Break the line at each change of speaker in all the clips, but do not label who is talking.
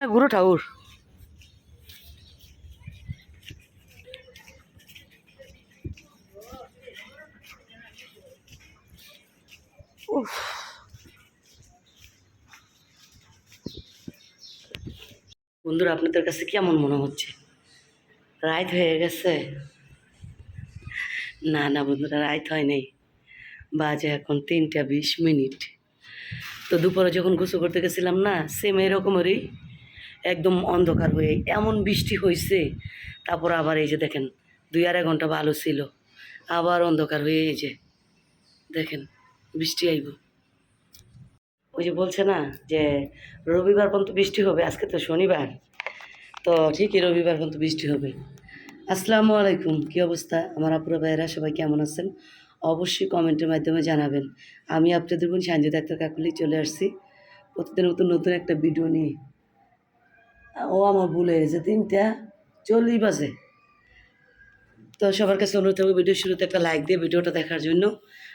গুরু ঠাকুর। বন্ধুরা, আপনাদের কাছে কেমন মনে হচ্ছে? রাইত হয়ে গেছে? না না বন্ধুরা, রাইত হয় নাই বাজে এখন তিনটা বিশ মিনিট। তো দুপুরে যখন গোসল করতে গেছিলাম না সেম এরকমেরই একদম অন্ধকার হয়ে, এমন বৃষ্টি হয়েছে তারপর আবার এই যে দেখেন, দুই আড়াই ঘণ্টা ভালো ছিল। আবার অন্ধকার হয়ে এই যে, দেখেন, বৃষ্টি আইব। ওই যে বলছে না যে, রবিবার পর্যন্ত বৃষ্টি হবে, আজকে তো শনিবার। তো ঠিকই রবিবার পর্যন্ত বৃষ্টি হবে। আসসালামু আলাইকুম, কী অবস্থা? আমার আপুরা ভাইয়েরা সবাই কেমন আছেন? অবশ্যই কমেন্টের মাধ্যমে জানাবেন। আমি আপনাদের বোন সাঞ্জিত আক্তার কাকুলি চলে আসছি। প্রতিদিন নতুন নতুন একটা ভিডিও নিয়ে। ও আমার ভুলে গেছে, তিনটা চল্লিশ বাজে। তো সবার কাছে অনুরোধ থাকবে ভিডিও শুরুতে একটা লাইক দিয়ে ভিডিওটা দেখার জন্য।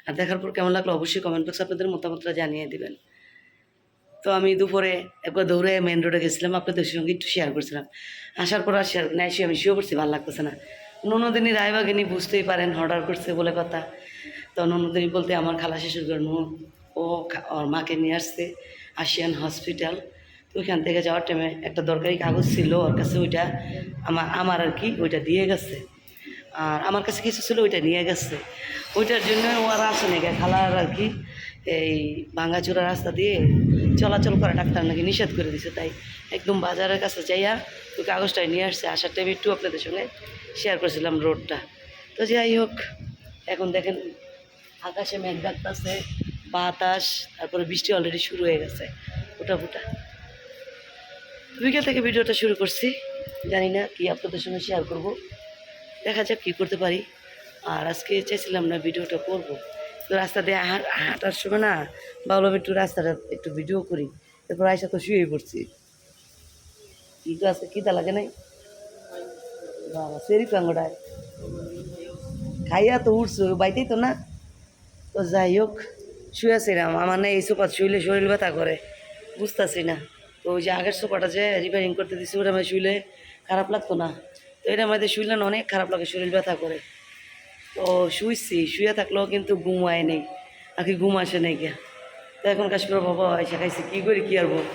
আর দেখার পর কেমন লাগল অবশ্যই কমেন্ট বক্সে আপনাদের মতামতটা জানিয়ে দেবেন। তো আমি দুপুরে একবার দৌড়ে মেন রোডে গেছিলাম, আপনাদের সঙ্গে একটু শেয়ার করছিলাম। আসার পর আর শেয়ার না এসে আমি শুয়ে পড়ছি ভালো লাগতেছে না। ননদিনী রায়বাগিনী বুঝতেই পারেন অর্ডার করছে বলে কথা। তো ননদিনী বলতে, আমার খালা শেষের নু ও মাকে নিয়ে আসছে আসিয়ান হসপিটাল ওইখান থেকে যাওয়ার টাইমে একটা দরকারি কাগজ ছিল ওর কাছে, ওইটা আমার আমার আর কি, ওইটা দিয়ে গেছে। আর আমার কাছে কিছু ছিল, ওইটা নিয়ে গেছে। ওইটার জন্য ও আর আসে নাকি খালার আর কি, এই ভাঙ্গাচোরা রাস্তা দিয়ে চলাচল করা ডাক্তার নাকি নিষেধ করে দিছে। তাই একদম বাজারের কাছে যাইয়া ওই কাগজটাই নিয়ে আসছে। আসার টাইমে একটু আপনাদের সঙ্গে শেয়ার করেছিলাম রোডটা তো যাই হোক, এখন দেখেন আকাশে মেঘ ডাকতেছে, বাতাস, তারপরে বৃষ্টি অলরেডি শুরু হয়ে গেছে ফুটা ফুটা বিকেল থেকে ভিডিওটা শুরু করছি। জানি না কি আপনাদের সঙ্গে শেয়ার করব। দেখা যাক কী করতে পারি। আর আজকে চাইছিলাম না ভিডিওটা করব। তো রাস্তা দিয়ে হাঁট হাঁটার সময় না, ভাবলাম একটু রাস্তাটা একটু ভিডিও করি। তারপর আয়সা তো শুয়ে পড়ছি। কী তো আজকে কীতা লাগে নাই? বাবা সেরি কাঙ্গড়ায় খাইয়া তো উঠছো, বাইতেই তো না। তো যাই হোক শুয়েছিলাম আমার না এই সোফা শুইলে শরীর ব্যথা করে। বুঝতেছি না। তো ওই যে আগের সোফাটা যে রিপেয়ারিং করতে দিচ্ছি ওটা আমি শুইলে খারাপ লাগতো না। তো এটা আমাদের শুইলে না অনেক খারাপ লাগে, শরীর ব্যথা করে। তো শুইছি, শুয়ে থাকলেও কিন্তু ঘুম আয় নেই, আর কি ঘুম আসে নাই গিয়া। তো এখন কাশ্মীর বাবা এসে খাইছি, কী করি, কী আর বল?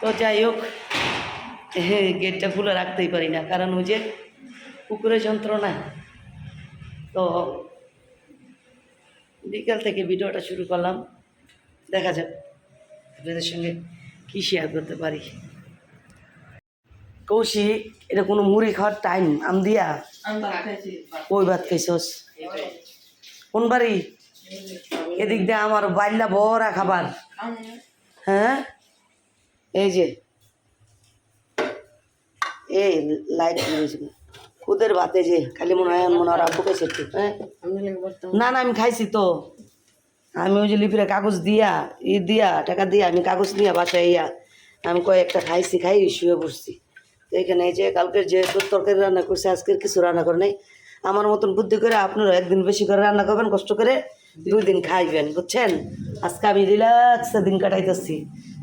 তো যাই হোক হ্যাঁ গেটটা খুলে রাখতেই পারি না, কারণ ওই যে কুকুরের যন্ত্রণা। তো বিকাল থেকে ভিডিওটা শুরু করলাম। দেখা যাক। আপনাদের সঙ্গে কী শেয়ার করতে পারি? কৌশিক এটা কোনো মুড়ি খাওয়ার টাইম আম দিয়া? ওই ভাত খাইছস? কোন বাড়ি? এদিক দিয়ে আমার বাইল্লা বড়া খাবার। হ্যাঁ? এই যে। এই লাইট খুদের ভাতে যে খালি মনে হয় মনে হয় আব্বু খাইছে একটু হ্যাঁ? না না আমি খাইছি তো। আমি ওই যে লিপিরে কাগজ দিয়া, ই দিয়া, টাকা দিয়া, আমি কাগজ নিয়ে বাসায় ইয়া আমি কয়েকটা খাইছি খাই শুয়ে বসছি তো এখানে এই যে কালকের যে তরকারি রান্না করছে, আজকের কিছু রান্না করে নাই। আমার মতন বুদ্ধি করে আপনারা একদিন বেশি করে রান্না করবেন, কষ্ট করে দুই দিন খাইবেন, বুঝছেন? আজকে আমি রিল্যাক্সে দিন কাটাইতেছি।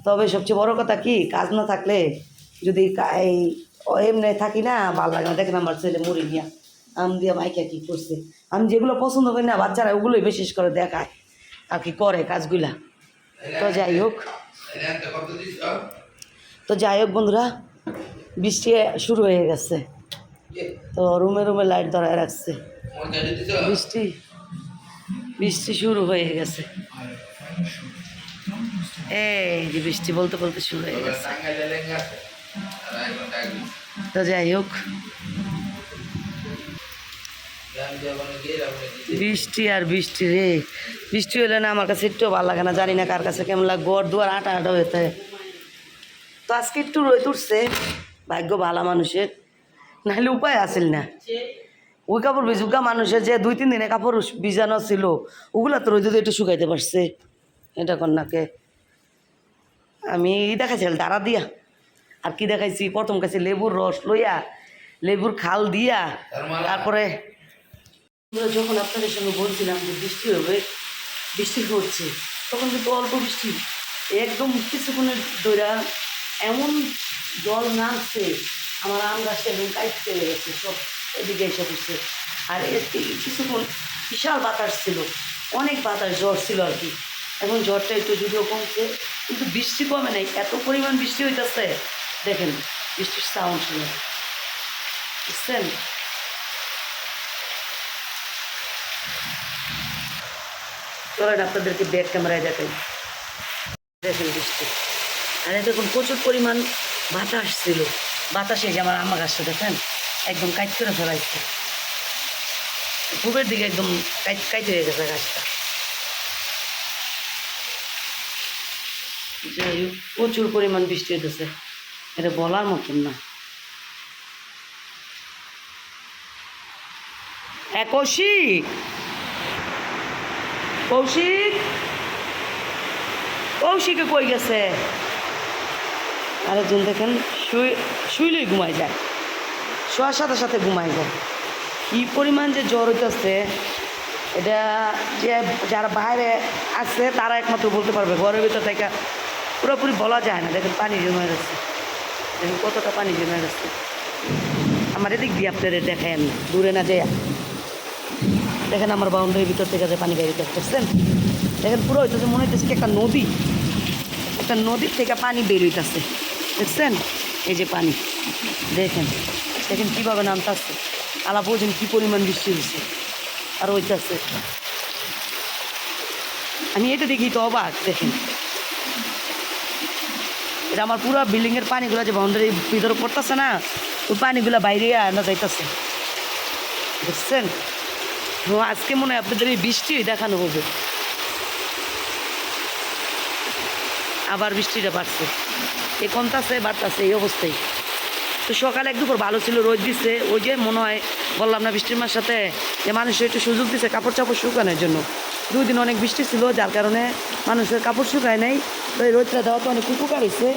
তবে সবচেয়ে বড় কথা কি, কাজ না থাকলে যদি এই এমনি থাকি না, ভালো লাগে না। দেখেন আমার ছেলে মুড়ি নিয়া, আম দিয়া মাইকা কি করছে। আমি যেগুলো পছন্দ করি না, বাচ্চারা ওগুলোই বিশেষ করে দেখায়। আর কি করে কাজগুলা? তো যাই হোক। তো যাই হোক বন্ধুরা, বৃষ্টি শুরু হয়ে গেছে। তো রুমে রুমে লাইট ধরায় রাখছে। বৃষ্টি বৃষ্টি শুরু হয়ে গেছে। এই যে বৃষ্টি বলতে বলতে শুরু হয়ে গেছে। তো যাই হোক। বৃষ্টি আর বৃষ্টি রে। বৃষ্টি হলে না আমার কাছে একটু ভালো লাগে না জানি না কার কাছে কেমন লাগে। ঘর দুয়ার আটা আটা হয়েছে তো আজকে একটু রোদ উঠছে ভাগ্য ভালো মানুষের। নাহলে উপায় আসিল না। ওই কাপড় ভিজুকা মানুষের যে দুই তিন দিনে কাপড় ভিজানো ছিল ওগুলা তো রোদে একটু শুকাইতে পারছে। এটা কন্যাকে। আমি দেখাইছিলাম দাঁড়া দিয়া। আর কি দেখাইছি? প্রথম কাছে লেবুর রস লইয়া লেবুর খাল দিয়া তারপরে যখন আপনাদের সঙ্গে বলছিলাম যে বৃষ্টি হবে, বৃষ্টি হচ্ছে, তখন কিন্তু অল্প বৃষ্টি। একদম কিছুক্ষণের দৌড়া এমন জল নামছে, আমার আম গাছটা একদম কাইট চলে গেছে, সব এদিকে এসে বসছে আর থেকে কিছুক্ষণ বিশাল বাতাস ছিল, অনেক বাতাস জ্বর ছিল আর কি। এখন জ্বরটা একটু যদিও কমছে, কিন্তু বৃষ্টি কমে নাই, এত পরিমাণ বৃষ্টি হইতেছে। দেখেন, বৃষ্টির সাউন্ড শুনে। বুঝছেন? চলেন আপনাদেরকে ব্যাক ক্যামেরায় দেখাই। দেখেন বৃষ্টি আর দেখুন প্রচুর পরিমাণ বাতাস ছিল। বাতাসে যে আমার আমা গাছটা দেখেন, একদম কাইট করে ফেলাইছে। পূবের দিকে একদম কাইট কাইট হয়ে গেছে গাছটা। যাই হোক, প্রচুর পরিমাণ বৃষ্টি হইতেছে। এটা বলার মতন না। কৌশিক কৌশিক? কৌশিকে কই গেছে? আরেকজন দেখেন শুয়ে শুইলেই ঘুমাই যায়। শোয়ার সাথে সাথে ঘুমাই যায়। কী পরিমাণ যে জ্বর হইতেছে, এটা যে যারা বাইরে আছে, তারা একমাত্র বলতে পারবে, ঘরের ভিতর থেকে পুরোপুরি বলা যায় না। দেখেন, পানি জমে গেছে। দেখেন, কতটা পানি জমে গেছে। আমার এদিক দিয়ে আপনাদের দেখায় না দূরে না যায় দেখেন আমার বাউন্ডারির ভিতর থেকে যে পানি বেরিয়ে দেখতেছেন দেখেন পুরো হইতেছে, মনে হইতেছে কি একটা নদী। একটা নদীর থেকে পানি বেরোইতেছে দেখছেন? এই যে পানি, দেখেন। দেখেন কীভাবে নামতেছে আলা বোঝেন কী পরিমাণ বৃষ্টি হয়েছে আর হইতেছে। আমি এটা দেখি তো অবাক, দেখেন। এটা আমার পুরো বিল্ডিংয়ের পানিগুলো যে বাউন্ডারির ভিতরে পড়তেছে না, ওই পানিগুলো বাইরে আনা যাইতেছে ও আজকে মনে হয় আপনাদের এই বৃষ্টি দেখানো হবে। আবার বৃষ্টিটা বাড়ছে। এ কমতাছে, বাড়তাছে, এই অবস্থায়। তো সকালে এক দুপুর ভালো ছিল, রোদ দিচ্ছে ওই যে মনে হয় বললাম না বৃষ্টির মাস সাথে যে মানুষের একটু সুযোগ দিচ্ছে কাপড় চাপড় শুকানোর জন্য। দুই দিন অনেক বৃষ্টি ছিল, যার কারণে মানুষের কাপড় শুকায় নাই। তো এই রোদটা দেওয়া তো অনেক উপকার হয়েছে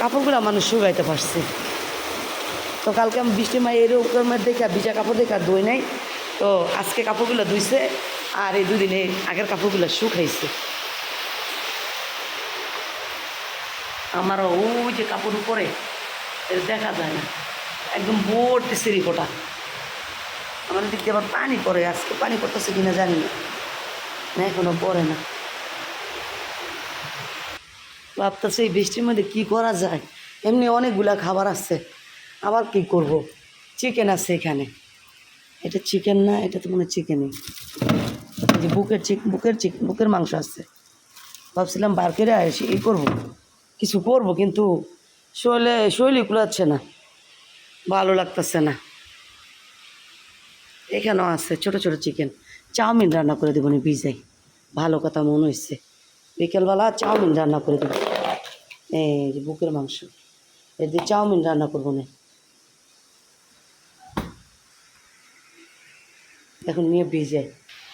কাপড়গুলো মানুষ শুকাইতে পারছে। তো কালকে আমি বৃষ্টি মাই এরকমের দেখে, ভিজা কাপড় দেখে আর ধুই নাই। তো আজকে কাপড়গুলো ধুইছে আর এই দুদিনে আগের কাপড়গুলো শুকাইছে। আমারও ওই যে কাপড় উপরে দেখা যায় না। একদম ভর্তি সিঁড়িকোটা আমার দিক দিয়ে আবার পানি পড়ে, আজকে পানি পড়তেছে কিনা জানি না। না, এখনও পড়ে না। ভাবতেছে এই বৃষ্টির মধ্যে কী করা যায়? এমনি অনেকগুলা খাবার আছে, আবার কি করব? চিকেন আছে এখানে। এটা চিকেন না এটা তো মনে চিকেনই যে বুকের চিক বুকের চিক বুকের মাংস আছে। ভাবছিলাম বার করে এসে এই করব। কিছু করব, কিন্তু শৈলে, শৈলী কুলাচ্ছে না। ভালো লাগতেছে না। এখানেও আছে ছোট ছোট চিকেন চাউমিন রান্না করে দেবো নি ভিজাই। ভালো কথা মনে হচ্ছে বিকেলবেলা চাউমিন রান্না করে দেবো। এই যে বুকের মাংস। দিয়ে চাউমিন রান্না করব না। এখন নিয়ে ভিজাই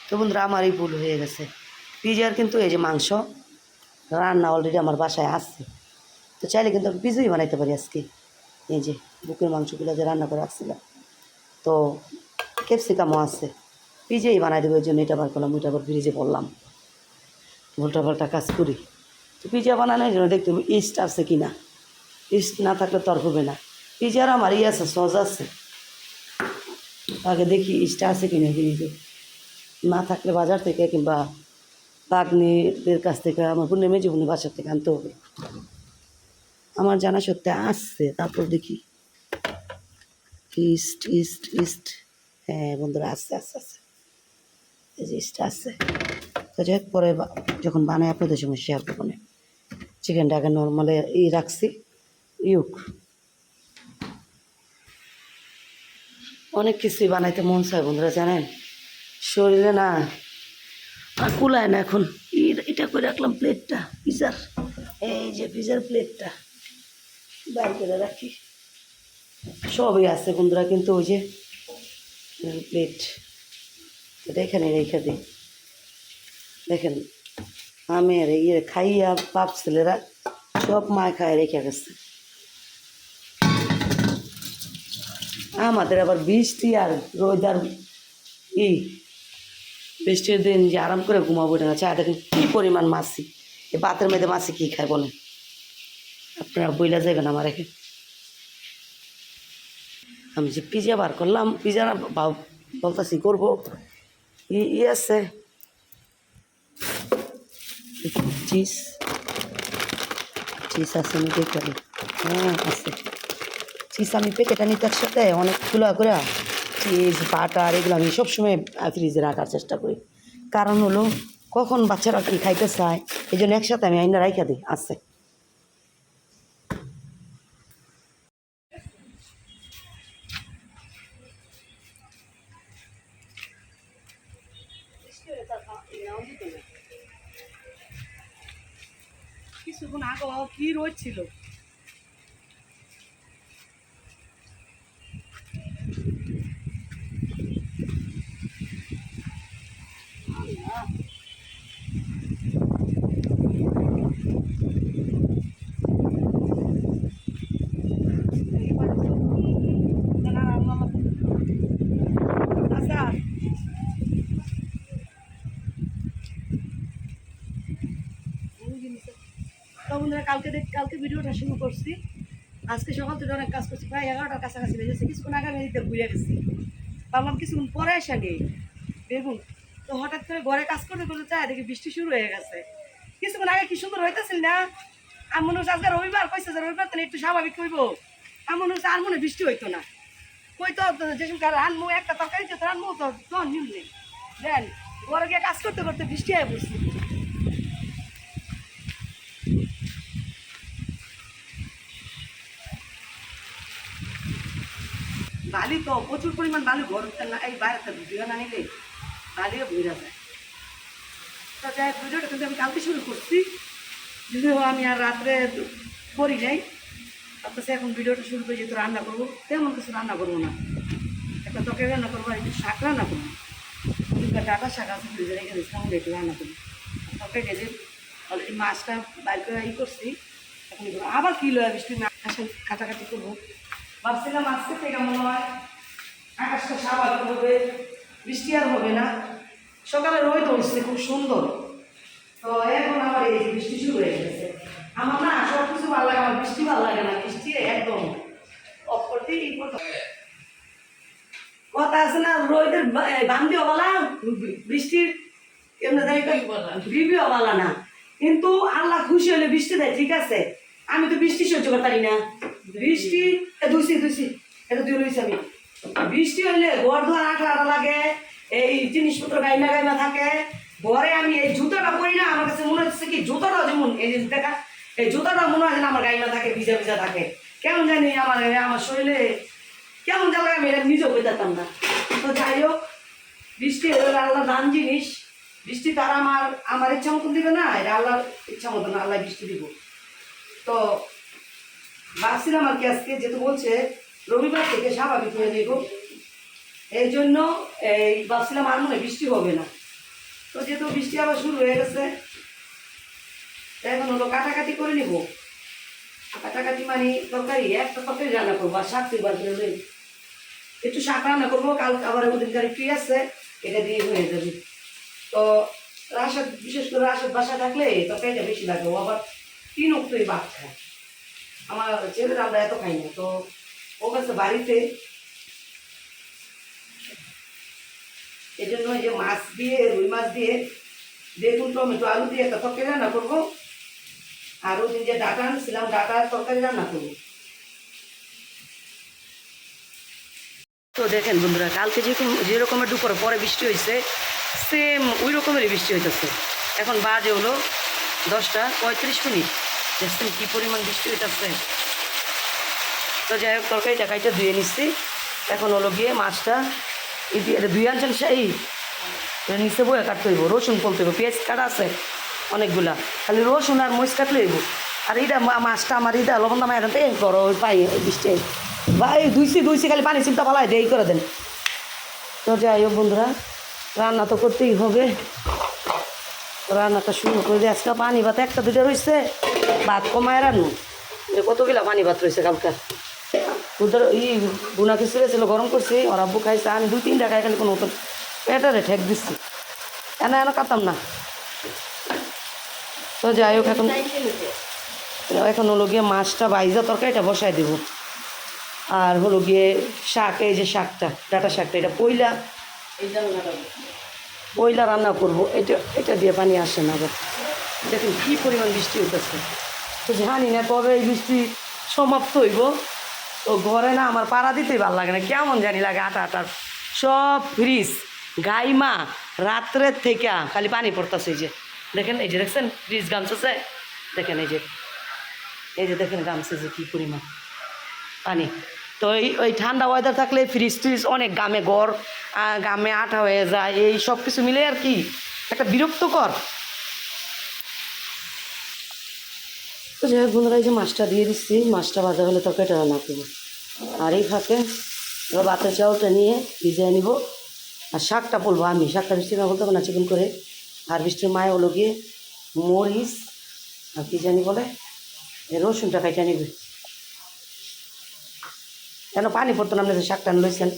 তো বন্ধুরা এই ভুল হয়ে গেছে। পিজার কিন্তু এই যে মাংস রান্না অলরেডি আমার বাসায় আসছে তো চাইলে কিন্তু আমি পিজুই বানাইতে পারি আজকে। এই যে বুকের মাংসগুলো যে রান্না করে রাখছিলাম। তো ক্যাপসিকামও আছে। পিজেই বানাই দেবো ওই জন্য এটা বার করলাম, ওইটা আবার ফ্রিজে পড়লাম উল্টা পাল্টা কাজ করি। তো পিজা বানানোর জন্য দেখতে হবে ইস্ট আছে কি না ইস্ট না থাকলে তো আর হবে না। পিজার আমার ইয়ে আছে সস আছে। আগে দেখি ইস্ট আছে কি না ফ্রিজে না থাকলে বাজার থেকে কিংবা বাগনিদের কাছ থেকে, আমার পূর্ণিমে জীবনে বাসার থেকে আনতে হবে। আমার জানা সত্যি আসছে তারপর দেখি। ইস্ট ইস্ট ইস্ট। হ্যাঁ বন্ধুরা আসছে আসছে আসছে এই যে ইস্ট আসছে তো যাই পরে যখন বানাই আপনাদের সঙ্গে শেয়ার করব চিকেনটা আগে নর্মালে ই রাখছি। ইউক। অনেক কিছুই বানাইতে মন চায় বন্ধুরা, জানেন? শরীরে না আর কুলায় না এখন। এটা করে রাখলাম প্লেটটা পিজার এই যে পিজার প্লেটটা বাইর করে রাখি। সবই আছে বন্ধুরা, কিন্তু ওই যে প্লেট, এটা এখানে রেখে দিই। দেখেন, আমি আর ইয়ে খাইয়া বাপ ছেলেরা সব মায় খায় রেখে গেছে। আমাদের আবার বৃষ্টি আর রোদ আর ই। বৃষ্টির দিন যে আরাম করে ঘুমাবো না। চা দেখেন কী পরিমাণ মাছি। এ ভাতের মধ্যে মাছে কী খায় বলেন আপনারা বইলা যাবেন আমার রেখে আমি যে পিজা বার করলাম, পিজা বলতেছি, করব? ই ই আছে। চিজ। চিজ আছে দেখতে হ্যাঁ আছে। আমি প্যাকেট আনি তার সাথে অনেকগুলো করে চিজ বাটার এগুলো আমি সবসময় ফ্রিজে রাখার চেষ্টা করি। কারণ হলো, কখন বাচ্চারা কি খাইতে চায় এই জন্য একসাথে আমি আইনা রাইখা দিই, আছে। কিছুক্ষণ আগে কি রোদ ছিল আচ্ছা তো বন্ধুরা কালকে দেখ কালকে ভিডিওটা শুরু করছি। আজকে সকাল থেকে অনেক কাজ করছি, প্রায় এগারোটার কাছাকাছি বেজেছে কিছুক্ষণ আগে আমি এদিকে ঘুরে গেছি। ভাবলাম কিছুক্ষণ পরে আসা নেই। বেগুন তো হঠাৎ করে ঘরে কাজ করতে করতে চাই দেখি বৃষ্টি শুরু হয়ে গেছে। কিছুক্ষণ আগে কি সুন্দর হইতেছিল না? আমি মনে হচ্ছে আজকে রবিবার, কইছে যে রবিবার তাহলে একটু স্বাভাবিক হইব। আমার মনে হচ্ছে আর মনে বৃষ্টি হইতো না। কই তো যে সময় রানমু একটা তরকারি তো রানমু তো নিম নেই। দেন, ঘরে গিয়ে কাজ করতে করতে বৃষ্টি হয়ে বসছি বালি তো প্রচুর পরিমাণ বালি ঘর না, এই বাইরে ভিডিও না নিলে বালিও ভুইরা যায়। তো যাই ভিডিওটা কিন্তু আমি কালকে শুরু করছি। যদিও আমি আর রাত্রে করি নাই আপনার এখন ভিডিওটা শুরু করে যেহেতু রান্না করব, তেমন কিছু রান্না করব না। একটা তরকারি রান্না করব, আর একটু শাক রান্না করব। দুটা ডাটা শাক আছে, ফ্রিজে রেখে দিয়েছিলাম একটু রান্না করব। তরকারি গেছে এই মাছটা বাইর করে ই করছি, এখন। আবার কিলো বৃষ্টি মাছ কাটাকাটি করব। ভাবছিলাম আজকে থেকে মনে হয় আকাশটা স্বাভাবিক হবে বৃষ্টি আর হবে না। সকালে রোদ উঠছে, খুব সুন্দর। তো এখন আমার এই বৃষ্টি শুরু হয়ে গেছে। আমার না সব কিছু ভালো লাগে, আমার বৃষ্টি ভালো লাগে না, বৃষ্টি একদম অফ কথা আছে না, রোদের বান্ধি অবালা বৃষ্টির এমনি রিভিউ অবালা না। কিন্তু আল্লাহ খুশি হলে বৃষ্টি দেয়, ঠিক আছে। আমি তো বৃষ্টি সহ্য করতে পারি না। বৃষ্টি, এ দুইছি দুইছি এটা দুই রয়েছে আমি। বৃষ্টি হইলে ঘর ধোয়ার আঠা আঠা লাগে, এই জিনিসপত্র গাইমা গাইমা থাকে। ঘরে আমি এই জুতাটা পরি না, আমার কাছে মনে হচ্ছে কি জুতাটাও যেমন, এই যে দেখা, এই জুতাটা মনে হয় যেন আমার গাইমা থাকে, ভিজা ভিজা থাকে। কেমন জানি আমার আমার শরীরে কেমন জ্বালা আমি এটা নিজেও পেতাম না। তো যাই হোক, বৃষ্টি হলো আল্লাহ দান জিনিস। বৃষ্টি তারা আমার আমার ইচ্ছা মতন দিবে না, এটা আল্লাহর ইচ্ছা মতন আল্লাহ বৃষ্টি দিব। তো ভাবছিলাম আর কি আজকে যেহেতু বলছে, রবিবার থেকে স্বাভাবিক হয়ে যাইব এই জন্য এই ভাবছিলাম আর মনে বৃষ্টি হবে না। তো যেহেতু বৃষ্টি আবার শুরু হয়ে গেছে এখন হলো কাটাকাটি করে নিব। কাটাকাটি মানে তরকারি, একটা তরকারি রান্না করব আর শাক তুই লই। একটু শাক রান্না করব কাল আবার ওদিনকার ফ্রি আছে, এটা দিয়ে হয়ে যাবে। তো রাশাদ, বিশেষ করে রাশাদ বাসা থাকলে তরকারিটা বেশি লাগবে আবার তিন অক্টই ভাত খায়। আমার ছেলেরা আমরা এত খাই না, তো ও কাছে বাড়িতে। এই জন্য যে মাছ দিয়ে, রুই মাছ দিয়ে, বেগুন, টমেটো, আলু দিয়ে একটা তরকারি রান্না করব। আর ওই দিন যে ডাটা আনছিলাম ডাটার তরকারি রান্না করব। তো দেখেন বন্ধুরা, কালকে যেরকম যে রকমের দুপুর পরে বৃষ্টি হয়েছে সেম ওই রকমেরই বৃষ্টি হইতেছে। এখন বাজে হলো দশটা পঁয়ত্রিশ মিনিট। দেখছেন কী পরিমাণ বৃষ্টি হইতেছে। তো যাই হোক, তরকারিটা কাইটা ধুয়ে নিচ্ছি এখন হলো গিয়ে মাছটা এটা ধুয়ে আনছেন সেই, এটা নিচে বয়ে কাটতে হইব, রসুন ফলতে হইব, পেঁয়াজ কাটা আছে অনেকগুলা। খালি রসুন আর মরিচ কাটলে হইব। আর এইটা মা- মাছটা আমার এইটা লবণ দামা এখন এই করো পাই বৃষ্টি। ভাই দুইছি দুইছি খালি পানি চিন্তা পালাই দেই করে দেন। তো যাই হোক বন্ধুরা, রান্না তো করতেই হবে। রান্নাটা শুরু করে দিয়ে আজকে পানি ভাত একটা দুটো রয়েছে, ভাত কমায় রান্নু। কতগুলা পানি ভাত রয়েছে কালকার ওদের ই বুনা কিছু ছিল গরম করছি, ওর আব্বু খাইছে, আমি দুই, তিনটা খাই খালি কোনো মতন পেটারে ঠেক দিচ্ছি এনা, এনে কাতাম না। তো যাই হোক, এখন এখন হলো গিয়ে মাছটা বাইজা তরকারিটা বসাই দেবো। আর হলো গিয়ে শাক, এই যে শাকটা, ডাটা শাকটা, এটা পইলা। পয়লা রান্না করব, এটা এটা দিয়ে পানি আসে না দেখুন কী পরিমাণ বৃষ্টি হইতেছে। তো জানি না কবে এই বৃষ্টি সমাপ্ত হইব। তো ঘরে না আমার পাড়া দিতেই ভালো লাগে না, কেমন জানি লাগে আটা, আটার সব ফ্রিজ, গাইমা, রাত্রের থেকে খালি পানি পড়তেছে এই যে। দেখেন এই যে, দেখছেন? ফ্রিজ গামছেছে। দেখেন এই যে এই যে দেখেন গামছে যে কী পরিমাণ। পানি। তো এই, ওই ঠান্ডা ওয়েদার থাকলে ফ্রিজ ট্রিজ অনেক গামে গড় গামে আঠা হয়ে যায়, এই সব কিছু মিলে আর কি, একটা বিরক্তকর। তো যাই হোক বন্ধুরা, এই যে মাছটা দিয়ে দিচ্ছি, মাছটা ভাজা হলে তরকারিটা রান্না করব। আর এই ফাঁকে এবার বাতের চাউলটা নিয়ে ভিজিয়ে নিব। আর শাকটা বলব আমি, শাকটা বৃষ্টি না বলতে না, চিকন করে আর বৃষ্টির মায়ে হলো গিয়ে মরিচ, আর কি জানি বলে রসুনটা কাইটা নিবে। কেন পানি পড়তো না? আপনাদের শাকটা লইছেন।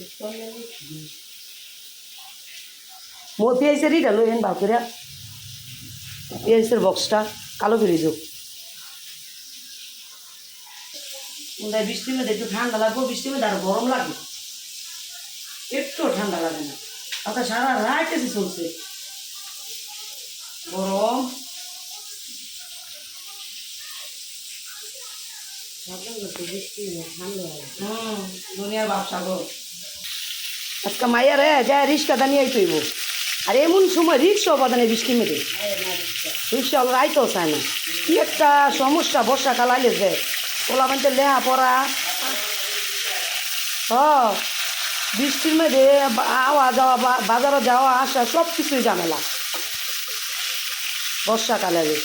মো পেঁয়াজের ইটা লইলেন বার করে পেঁয়াজের বক্সটা কালো ফিরিজ বৃষ্টির মধ্যে একটু ঠান্ডা লাগবে, বৃষ্টির মধ্যে আর গরম লাগে একটু ঠান্ডা লাগে না। ওটা সারা রাত চলছে। গরম হুম দুনিয়ার ব্যবসা গো আজকে মাইয়া রে যায় রিক্সা দানিয়ে আইতইব আর এমন সময় রিক্সা বাদানে বৃষ্টি মেরে। রিক্সা। হলো আইতেও চায় না। কি একটা সমস্যা বর্ষাকাল আইলে যে ওলা মানে লেহা পড়া। হ বৃষ্টির মধ্যে আওয়া যাওয়া বা- বাজারে যাওয়া আসা সব কিছুই ঝামেলা। বর্ষাকালে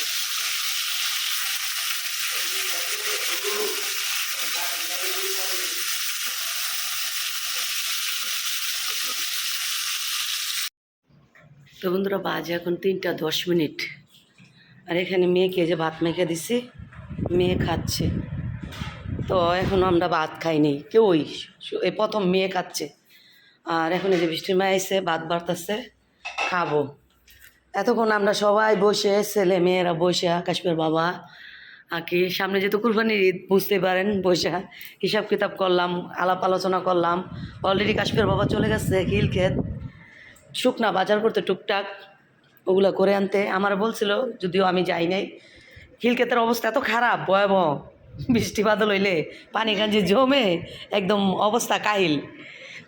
তো বন্ধুরা বাজে এখন তিনটা দশ মিনিট। আর এখানে মেয়েকে যে ভাত মেখে দিছি, মেয়ে খাচ্ছে। তো এখন আমরা ভাত খাইনি। কেউই এই প্রথম মেয়ে খাচ্ছে। আর এখন এই যে বৃষ্টির মায় এসে ভাত বাড়তেছে, খাব। এতক্ষণ আমরা সবাই বসে, ছেলে মেয়েরা বসে কাশ্মীর বাবা, আঁকি, সামনে যেহেতু কুরবানির ঈদ বুঝতে পারেন, বসে হিসাব কিতাব করলাম আলাপ আলোচনা করলাম। অলরেডি কাশ্মীর বাবা চলে গেছে, খিলক্ষেত। শুকনা বাজার করতে, টুকটাক ওগুলো করে আনতে। আমার বলছিল, যদিও আমি যাই নাই, খিলক্ষেতের অবস্থা এত খারাপ, ভয়াবহ। বৃষ্টি বাদল হইলে পানি গাঞ্জি জমে, একদম অবস্থা কাহিল।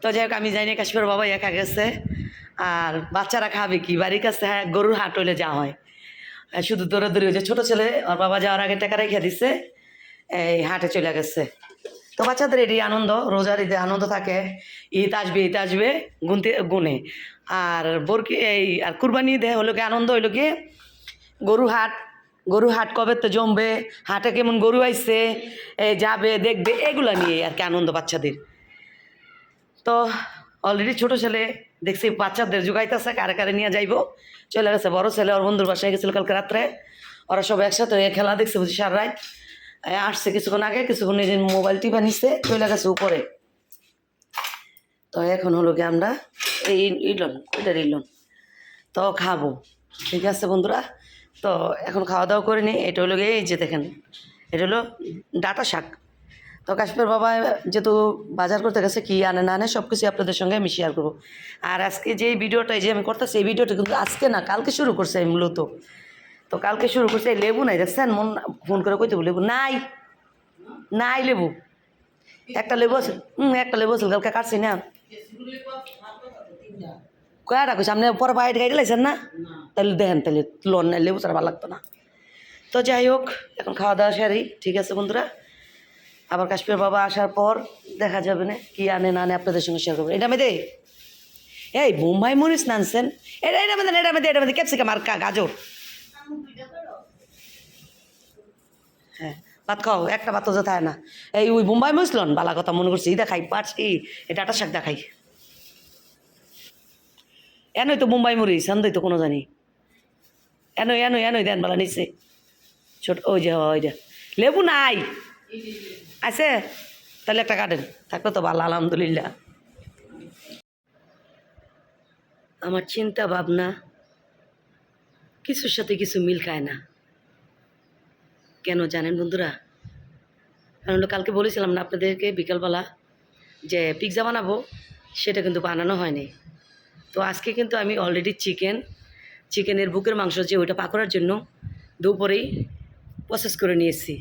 তো যাই হোক, আমি যাই না কাশ্মীর বাবা একা গেছে। আর বাচ্চারা খাবে কি? বাড়ির কাছে হ্যাঁ গরুর হাট হইলে যা হয়। আর শুধু দৌড়াদৌড়ি হয়েছে। ছোটো ছেলে, ওর বাবা যাওয়ার আগে টাকা রেখে দিছে, এই হাটে চলে গেছে। তো বাচ্চাদের এটি আনন্দ, রোজার ঈদে আনন্দ থাকে। ঈদ আসবে ঈদ আসবে, গুনতে, গুনে। আর বরকি এই আর কুরবানি ঈদে হলো কি আনন্দ হইল কি গরু হাট গরু হাট কবে তো জমবে হাটে কেমন গরু আইছে যাবে দেখবে এগুলো নিয়ে আর কি আনন্দ বাচ্চাদের। তো অলরেডি ছোট ছেলে দেখছি বাচ্চাদের জোগাইতেছে কারে কারে নিয়ে যাইবো। চলে গেছে বড় ছেলে ওর বন্ধুর বাসায় গেছিল কালকে রাত্রে। ওরা সব একসাথে হয়ে খেলা দেখছে বুঝি সার এ, আসছে কিছুক্ষণ আগে কিছুক্ষণ নিজের মোবাইল টিপা নিচ্ছে চলে গেছে উপরে। তো এখন হলো কি আমরা এই ইলন ওইটার ইলন তো খাব। ঠিক আছে বন্ধুরা? তো এখন খাওয়া দাওয়া করে এটা হলো গিয়ে এই যে দেখেন, এটা হলো ডাটা শাক। তো কাশ্মীর বাবা যেহেতু বাজার করতে গেছে, কি আনে না আনে সব কিছু আপনাদের সঙ্গে আমি শেয়ার করব। আর আজকে যে ভিডিওটা যে আমি করতেছি, এই ভিডিওটা কিন্তু আজকে না, কালকে শুরু করছে আমি মূলত। তো কালকে শুরু করছে, এই লেবু নাই, দেখছেন? মন ফোন করে কইতে লেবু নাই। নাই লেবু। একটা লেবু আছে হুম একটা লেবু আছে, কালকে কাটছি না। কয়টা কইছে? আপনি পরে বাইরে গাড়ি লাইছেন না? তাহলে দেখেন তাহলে লোন না লেবু ছাড়া ভালো লাগতো না। তো যাই হোক এখন খাওয়া দাওয়া সারি ঠিক আছে বন্ধুরা? আবার কাশ্মীর বাবা আসার পর দেখা যাবে না কি আনে না আনে আপনাদের সঙ্গে শেয়ার করব। এটা মেদে? এই মুম্বাই মরিচ নানছেন? এটা এটা মেদে এটা মেদে এটা মেদে ক্যাপসিকাম আর কা- গাজর। হ্যাঁ। ভাত খাও, একটা ভাত যেতে হয় না। এই ওই বোম্বাই মরিচলন বালা কথা মনে করছি ই দেখাই, পারছি, এই ডাটা শাক দেখাই। এনই তো মুম্বাই মরিচ আনদই তো কোনো জানি। এনই এনই এনই দেন বালা নিচে ছোট, ওই যে ওই যে, লেবু নাই। আছে, তাহলে একটা কাটেন, থাকলে তো ভালো, আলহামদুলিল্লাহ। আমার চিন্তা ভাবনা, কিছুর সাথে কিছু মিল খায় না। কেন জানেন বন্ধুরা? কারণ কালকে বলেছিলাম না আপনাদেরকে বিকালবেলা যে পিৎজা বানাবো, সেটা কিন্তু বানানো হয়নি। তো আজকে কিন্তু আমি অলরেডি চিকেন চিকেনের বুকের মাংস যে ওইটা পাকড়ার জন্য দুপুরেই প্রসেস করে নিয়েছি।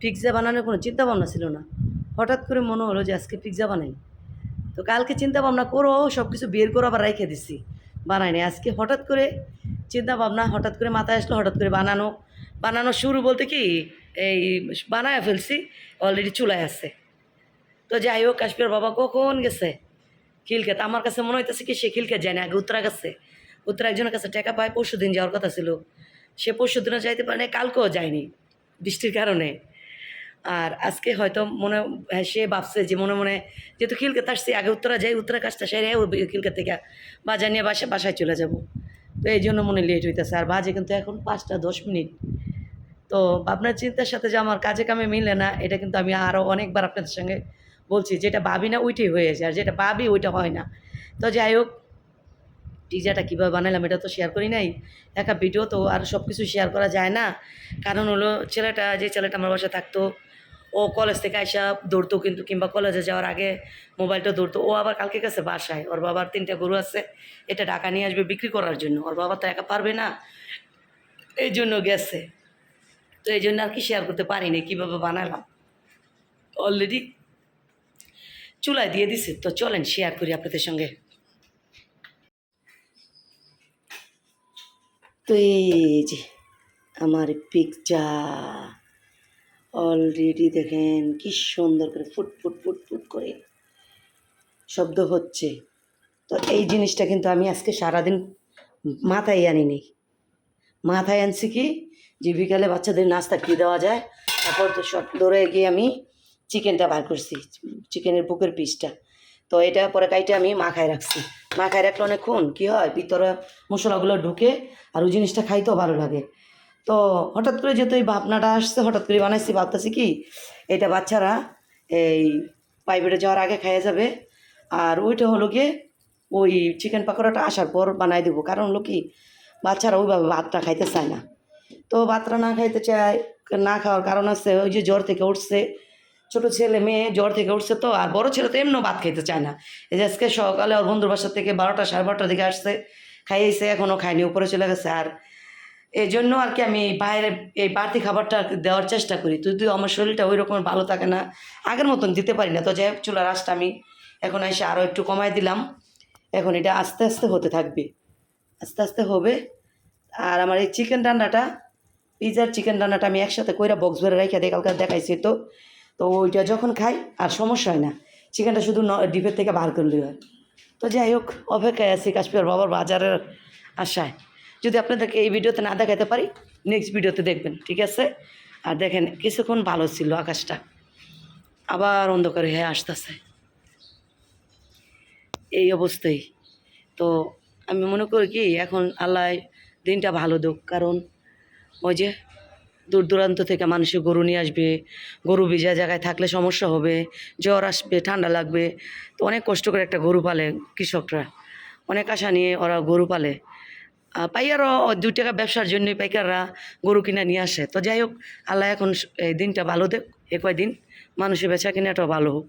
পিৎজা বানানোর কোনো চিন্তা ভাবনা ছিল না। হঠাৎ করে মনে হলো যে আজকে পিৎজা বানাই। তো কালকে চিন্তা ভাবনা করো সব কিছু বের করে আবার রেখে দিছি। বানাই নাই আজকে হঠাৎ করে চিন্তা ভাবনা হঠাৎ করে মাথায় আসলো, হঠাৎ করে বানানো। বানানো শুরু বলতে কি এই বানায় ফেলছি অলরেডি চুলায় আছে। তো যাই হোক কাশ্মীর বাবা কখন গেছে? খিলকে আমার কাছে মনে হইতেছে কি সে খিলকে যায় না আগে উত্তরা গেছে উত্তরা একজনের কাছে টাকা পায় পরশু দিন যাওয়ার কথা ছিল। সে পরশু দিনও যাইতে পারে কালকেও যায়নি বৃষ্টির কারণে। আর আজকে হয়তো মনে হ্যাঁ, সে ভাবছে যে মনে মনে যেহেতু খিলকে আসছি আগে উত্তরা যাই উত্তরা কাজটা সেরে খিলকে থেকে বাজার নিয়ে বাসা বাসায় চলে যাব। তো এই জন্য মনে লেট হইতেছে। আর বাজে কিন্তু এখন পাঁচটা দশ মিনিট। তো আপনার চিন্তার সাথে যে আমার কাজে কামে মিলে না, এটা কিন্তু আমি আরও অনেকবার আপনাদের সঙ্গে বলছি, যেটা ভাবি না ওইটাই হয়েছে আর যেটা ভাবি ওইটা হয় না। তো যাই হোক পিজাটা কীভাবে বানালাম এটা তো শেয়ার করি নাই, একা ভিডিও তো আর সব কিছু শেয়ার করা যায় না। কারণ হলো ছেলেটা, যে ছেলেটা আমার বাসায় থাকতো, ও কলেজ থেকে আইসা দৌড়তো কিন্তু, কিংবা কলেজে যাওয়ার আগে মোবাইলটা দৌড়তো। ও আবার কালকে গেছে বাসায়, ওর বাবার তিনটা গরু আছে, এটা টাকা নিয়ে আসবে বিক্রি করার জন্য। ওর বাবা তো একা পারবে না এই জন্য গেছে। তো এই জন্য আর কি শেয়ার করতে পারিনি, কীভাবে বানালাম। অলরেডি চুলায় দিয়ে দিছে, তো চলেন শেয়ার করি আপনাদের সঙ্গে। তো এই যে আমার পিকচা অলরেডি দেখেন কি সুন্দর করে ফুট ফুট ফুট ফুট করে শব্দ হচ্ছে। তো এই জিনিসটা কিন্তু আমি আজকে সারাদিন মাথায় আনিনি। মাথায় আনছি কি? যে বিকালে বাচ্চাদের নাস্তা কী দেওয়া যায়, তারপর তো শর্ট ধরে গিয়ে আমি চিকেনটা বার করছি চিকেনের বুকের পিসটা তো এটা পরে কাইটে আমি মাখায় রাখছি। মাখায় রাখলে অনেকক্ষণ কী হয়, ভিতরে মশলাগুলো ঢুকে আর ওই জিনিসটা খাইতেও ভালো লাগে। তো হঠাৎ করে যেহেতু এই ভাবনাটা আসছে, হঠাৎ করে বানাইছি, ভাবতেছি কি, এটা বাচ্চারা এই প্রাইভেটে যাওয়ার আগে খাইয়ে যাবে। আর ওইটা হলো গিয়ে ওই চিকেন পাকোড়াটা আসার পর বানাই দেবো। কারণ হলো কি, বাচ্চারা ওইভাবে ভাতটা খাইতে চায় না। তো ভাতটা না খাইতে চায়, না খাওয়ার কারণ আছে, ওই যে জ্বর থেকে উঠছে। ছোট ছেলে মেয়ে জ্বর থেকে উঠছে তো, আর বড় ছেলে তো এমনও ভাত খাইতে চায় না। এই যে আজকে সকালে ওর বন্ধুর বাসা থেকে বারোটা সাড়ে বারোটার দিকে আসছে, খাইয়েছে এখনও খায়নি, উপরে চলে গেছে। আর এই জন্য আর কি আমি বাইরে এই বাড়তি খাবারটা দেওয়ার চেষ্টা করি। যদি আমার শরীরটা ওই রকম ভালো থাকে না, আগের মতন দিতে পারি না। তো যাই হোক, চুলার আঁচটা আমি এখন এসে আরও একটু কমাই দিলাম। এখন এটা আস্তে আস্তে হতে থাকবে। আস্তে আস্তে হবে। আর আমার এই চিকেন রান্নাটা পিজার চিকেন রান্নাটা আমি একসাথে কইরা বক্স ভরে রেখে দিয়ে কালকে দেখাইছি তো তো ওইটা যখন খাই, আর সমস্যা হয় না। চিকেনটা শুধু ডিপের থেকে বার করলেই হয়। তো যাই হোক, অপেক্ষায় আছি কাশ্মীর বাবার বাজারের আশায়। যদি আপনাদেরকে এই ভিডিওতে না দেখাতে পারি নেক্সট ভিডিওতে দেখবেন, ঠিক আছে? আর দেখেন, কিছুক্ষণ ভালো ছিল আকাশটা। আবার অন্ধকার হয়ে আসতেছে। এই অবস্থায় তো আমি মনে করি কি, এখন আল্লাহ দিনটা ভালো দোক, কারণ ওই যে দূর দূরান্ত থেকে মানুষে গরু নিয়ে আসবে, গরু ভিজা জায়গায় থাকলে সমস্যা হবে, জ্বর আসবে, ঠান্ডা লাগবে। তো অনেক কষ্ট করে একটা গরু পালে কৃষকরা। অনেক আশা নিয়ে ওরা গরু পালে। পাইকারও দুই টাকা ব্যবসার জন্যই পাইকাররা গরু কিনা নিয়ে আসে। তো যাই হোক, আল্লাহ এখন এই দিনটা ভালো দেখ, এ কয়দিন মানুষের বেচা কিনাটাও ভালো হোক।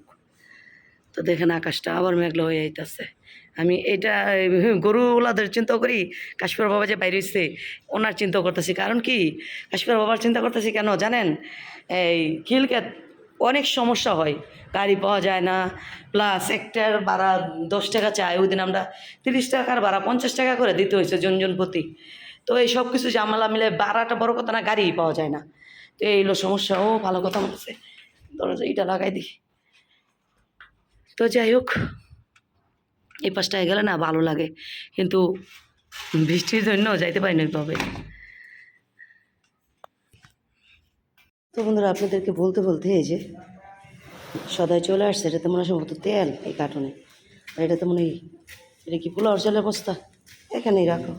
তো দেখেন আকাশটা আবার মেঘলা হয়ে যাইতেছে। আমি এটা গরুওয়ালাদের চিন্তা করি কাশ্মীর বাবা যে বাইরে হচ্ছে ওনার চিন্তা করতেছি। কারণ কি? কাশ্মীর বাবার চিন্তা করতেছি কেন? জানেন? এই খিলকে অনেক সমস্যা হয়। গাড়ি পাওয়া যায় না প্লাস একটার ভাড়া দশ টাকা চায় ওই দিন আমরা তিরিশ টাকার ভাড়া পঞ্চাশ টাকা করে দিতে হয়েছে জনজন প্রতি। তো এই সব কিছু জামালা মিলে ভাড়াটা বড় কথা না, গাড়ি পাওয়া যায় না। তো এই হলো সমস্যা। ও, ভালো কথা বলছে দরজা এইটা লাগাই দিই। তো যাই হোক। এই পাশটায় গেলে না ভালো লাগে। কিন্তু বৃষ্টির জন্য যাইতে পারি না ওইভাবে তো বন্ধুরা, আপনাদেরকে বলতে বলতে এই যে সদাই চলে আসছে, এটা তো মনে হয় সম্ভবত তেল এই কার্টুনে। আর এটা তো মনে হয়, এটা কি পোলাওর চালের বস্তা? এখানেই রাখো।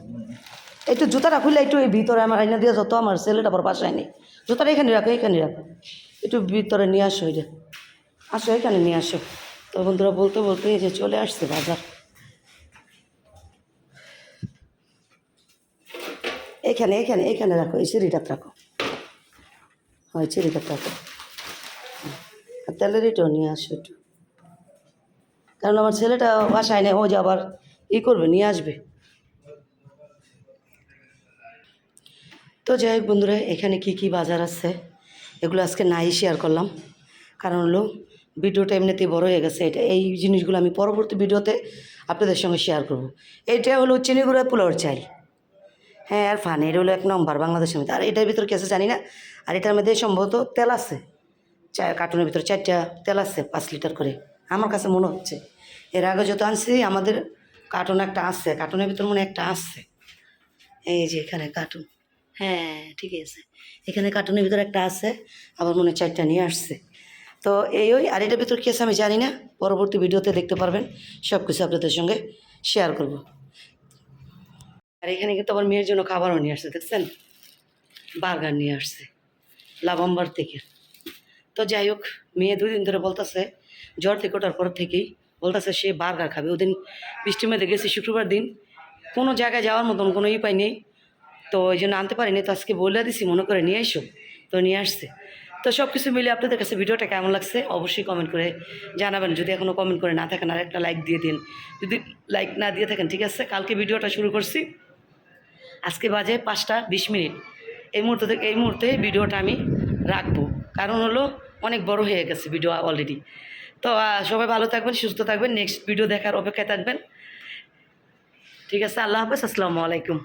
একটু জুতাটা খুলে একটু এই ভিতরে আমার আইনা দিয়ে যত আমার ছেলেটা বড় বাসায় নেই। জুতাটা এখানে রাখো এখানে রাখো। একটু ভিতরে নিয়ে আসো এটা আসো, এখানে নিয়ে আসো। তো বন্ধুরা, বলতে বলতে এই যে চলে আসছে বাজার। এখানে এখানে এখানে রাখো, এই সিঁড়িটা রাখো। হয় চিরিকার রাখো। তেলের এটাও নিয়ে আসো একটু। কারণ আমার ছেলেটা বাসায় নেই, ও যে আবার ই করবে, নিয়ে আসবে। তো যাই হোক বন্ধুরা, এখানে কি কি বাজার আছে? এগুলো আজকে নাই শেয়ার করলাম। কারণ হলো, ভিডিওটা এমনিতেই বড় হয়ে গেছে। এটা, এই জিনিসগুলো আমি পরবর্তী ভিডিওতে আপনাদের সঙ্গে শেয়ার করব। এটা হলো চিনিগুড়া পোলাওর চাল। হ্যাঁ আর ফান এটা হলো এক নম্বর বাংলাদেশের মধ্যে। আর এটার ভিতরে কেসে জানি না? আর এটার মধ্যে সম্ভবত তেল আছে। চা, কার্টুনের ভিতরে চারটা তেল আছে, পাঁচ লিটার করে। আমার কাছে মনে হচ্ছে। এর আগে যত আনছি, আমাদের কার্টুন একটা আসছে কার্টুনের ভিতর মনে একটা আসছে এই যে এখানে কার্টুন। হ্যাঁ ঠিক আছে। এখানে কার্টুনের ভিতরে একটা আছে, আবার মনে চারটা নিয়ে আসছে। তো এই ওই, আর এটার ভিতর কী আছে আমি জানি না। পরবর্তী ভিডিওতে দেখতে পারবেন। সব কিছু আপনাদের সঙ্গে শেয়ার করব। আর এখানে কিন্তু আবার মেয়ের জন্য খাবারও নিয়ে আসছে, দেখছেন? বার্গার নিয়ে আসছে, লাভম্বার থেকে। তো যাই হোক, মেয়ে দুই দিন ধরে বলতেছে, জ্বর থেকে ওঠার পর থেকেই বলতেছে সে বার্গার খাবে। ওদিন বৃষ্টির মধ্যে গেছি শুক্রবার দিন, কোনো জায়গায় যাওয়ার মতন কোনো পাই নেই। তো ওই জন্য আনতে পারিনি, তো আজকে বলে দিছি, মনে করে নিয়ে এসো তো নিয়ে আসছে। তো সব কিছু মিলে আপনাদের কাছে ভিডিওটা কেমন লাগছে অবশ্যই কমেন্ট করে জানাবেন। যদি এখনও কমেন্ট করে না থাকেন আর একটা লাইক দিয়ে দিন। যদি লাইক না দিয়ে থাকেন, ঠিক আছে? কালকে ভিডিওটা শুরু করছি। আজকে বাজে পাঁচটা বিশ মিনিট। এই মুহূর্ত থেকে, এই মুহূর্তে ভিডিওটা আমি রাখব। কারণ হলো অনেক বড় হয়ে গেছে ভিডিও অলরেডি তো সবাই ভালো থাকবেন, সুস্থ থাকবেন নেক্সট ভিডিও দেখার অপেক্ষায় থাকবেন। ঠিক আছে, আল্লাহ হাফেজ, আসসালামু আলাইকুম।